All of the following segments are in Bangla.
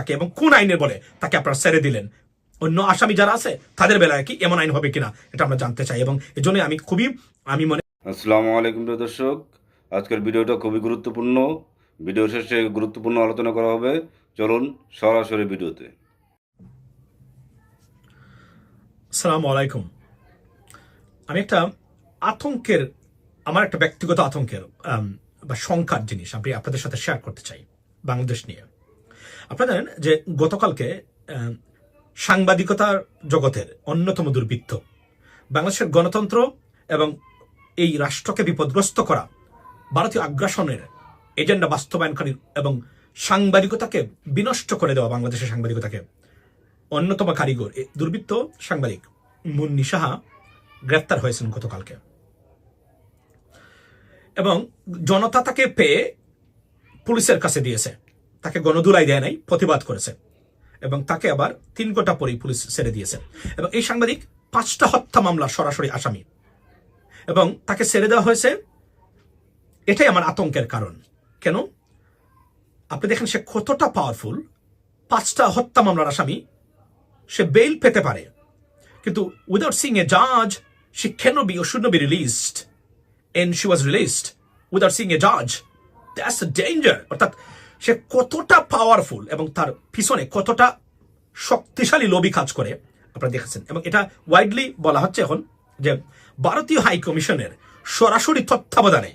তাকে এবং কোন আইনের বলে তাকে আপনারা ছেড়ে দিলেন। অন্য আসামি যারা আছে তাদের বেলায় কি এমন আইন হবে কিনা এটা আমরা জানতে চাই এবং এজন্য আমি খুবই আমি মনে আসসালামু আলাইকুম দর্শক। আজকের ভিডিওটা খুবই গুরুত্বপূর্ণ। ভিডিও শেষে গুরুত্বপূর্ণ আলোচনা করা হবে। চলুন সরাসরি ভিডিওতে। সালাম আলাইকুম। আমি একটা আতঙ্কের আমার একটা ব্যক্তিগত আতঙ্কের বা শঙ্কার জিনিস আমি আপনাদের সাথে শেয়ার করতে চাই বাংলাদেশ নিয়ে। আপনারা জানেন যে গতকালকে সাংবাদিকতার জগতের অন্যতম দুর্বৃত্ত, বাংলাদেশের গণতন্ত্র এবং এই রাষ্ট্রকে বিপদগ্রস্ত করা ভারতীয় আগ্রাসনের এজেন্ডা বাস্তবায়নকারী এবং সাংবাদিকতাকে বিনষ্ট করে দেওয়া বাংলাদেশের সাংবাদিকতাকে অন্যতম কারিগর দুর্বৃত্ত সাংবাদিক মুন্নি সাহা গ্রেপ্তার হয়েছেন গতকালকে। এবং জনতা তাকে পেয়ে পুলিশের কাছে দিয়েছে। তাকে গণদুলাই দেয় নাই, প্রতিবাদ করেছে। এবং তাকে আবার তিন ঘণ্টা পরেই পুলিশ ছেড়ে দিয়েছে। এবং এই সাংবাদিক পাঁচটা হত্যা মামলার সরাসরি আসামি। এবং তাকে ছেড়ে দেওয়া হয়েছে, এটাই আমার আতঙ্কের কারণ। কেন? আপনি দেখেন সে কতটা পাওয়ারফুল পাঁচটা হত্যা মামলার আসামি, সে বেল পেতে পারে। কিন্তু উইদাউট সিং এ জাজ সে can be O should be released and she was released without seeing a জাজ দ্যাটস ডেঞ্জার অর্থাৎ সে কতটা পাওয়ারফুল এবং তার পিছনে কতটা শক্তিশালী লবি কাজ করে, আপনারা দেখেছেন। এবং এটা ওয়াইডলি বলা হচ্ছে এখন যে ভারতীয় হাই কমিশনের সরাসরি তত্ত্বাবধানে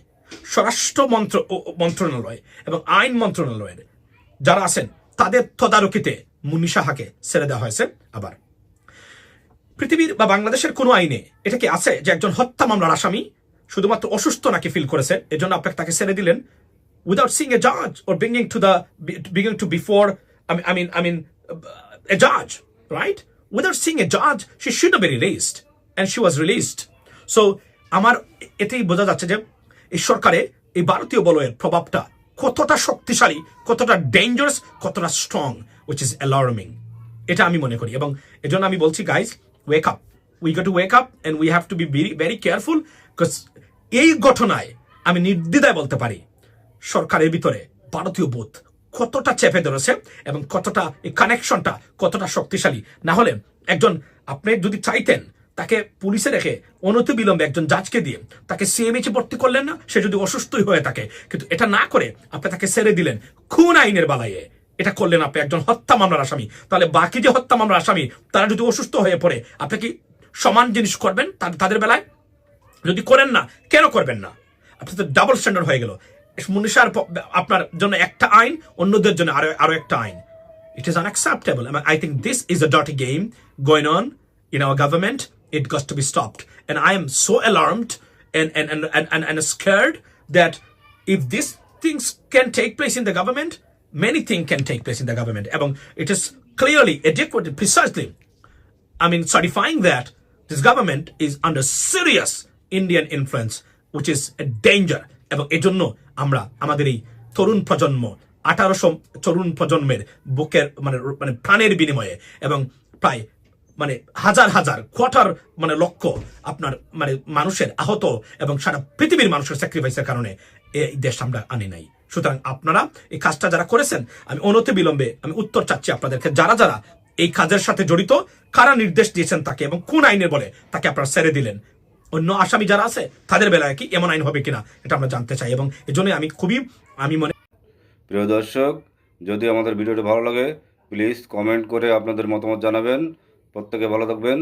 স্বরাষ্ট্র মন্ত্র মন্ত্রণালয় এবং আইন মন্ত্রণালয়ের যারা আছেন, তাদের তদারকিতে মুন্নি সাহাকে ছেড়ে দেওয়া হয়েছে আবার। পৃথিবীর বা বাংলাদেশের কোনো আইনে এটা কি আছে যে একজন হত্যা মামলার আসামি শুধুমাত্র অসুস্থ নাকি ফিল করেছে? এজন্য আপনাকে তাকে ছেড়ে দিলেন উইদাউট সিং এ জাজ ওর bringing to the bringing two before I mean I mean এ জাজ রাইট উইদাউট সিং এ জাজ she should be released and she was released so আমার এতেই বোঝা যাচ্ছে যে, এই সরকারে এই ভারতীয় বলয়ের প্রভাবটা কতটা শক্তিশালী, কতটা ডেঞ্জারাস কতটা স্ট্রং উইচ ইজ অ্যালার্মিং এটা আমি মনে করি। এবং এজন্য আমি বলছি guys wake up we got to wake up and we have to be very very careful because এই ঘটনায় আমি নির্দ্বিধায় বলতে পারি। সরকারের ভিতরে ভারতীয় বোধ কতটা চেপে ধরেছে এবং কতটা এই কানেকশনটা কতটা শক্তিশালী? না হলে একজন আপনি যদি চাইতেন তাকে পুলিশে রেখে অনতি বিলম্বে একজন জাজকে দিয়ে তাকে সিএমএইচে ভর্তি করলেন না, সে যদি অসুস্থই হয়ে থাকে, কিন্তু এটা না করে আপনি তাকে ছেড়ে দিলেন খুন আইনের বালাইয়ে। এটা করলেন আপনি একজন হত্যা মামলার আসামি। তাহলে বাকি যে হত্যা মামলার আসামি, তারা যদি অসুস্থ হয়ে পড়ে, আপনি কি সমান জিনিস করবেন তাদের বেলায়? যদি করেন না, কেন করবেন না? আপনি তো ডাবল স্ট্যান্ডার্ড হয়ে গেল। মুনিশার আপনার জন্য একটা আইন অন্যদের জন্য আরো আরো একটা আইন it is unacceptable. I, mean, I think this is a dirty game going on in our government. It got to be stopped. And I am so alarmed and, and, and, and, and, and scared that if these things can take place in the government, many things can take place in the government. এবং it is clearly adequate, precisely I mean, certifying that this government is under serious Indian influence, which is a danger. এবং এজন্য আমরা আমাদের এই তরুণ প্রজন্ম, আঠারোশো তরুণ প্রজন্মের বুকের মানে মানে প্রাণের বিনিময়ে এবং প্রায় মানে হাজার হাজার, কোয়ার্টার মানে লক্ষ্য আপনার মানে মানুষের আহত এবং সারা পৃথিবীর মানুষের স্যাক্রিফাইসের কারণে এই দেশ আমরা আনি নাই। সুতরাং আপনারা এই কাজটা যারা করেছেন, আমি অনতি বিলম্বে আমি উত্তর চাচ্ছি আপনাদেরকে, যারা যারা এই কাজের সাথে জড়িত, কারা নির্দেশ দিয়েছেন তাকে এবং কোন আইনের বলে তাকে আপনারা ছেড়ে দিলেন। অন্য আসামি যারা আছে, তাদের বেলায় কি এমন আইন হবে কিনা, এটা আমরা জানতে চাই। এবং এজন্য আমি খুবই, আমি মনে প্রিয় দর্শক, যদি আমাদের ভিডিওটি ভালো লাগে প্লিজ কমেন্ট করে আপনাদের মতামত জানাবেন। প্রত্যেকে ভালো থাকবেন।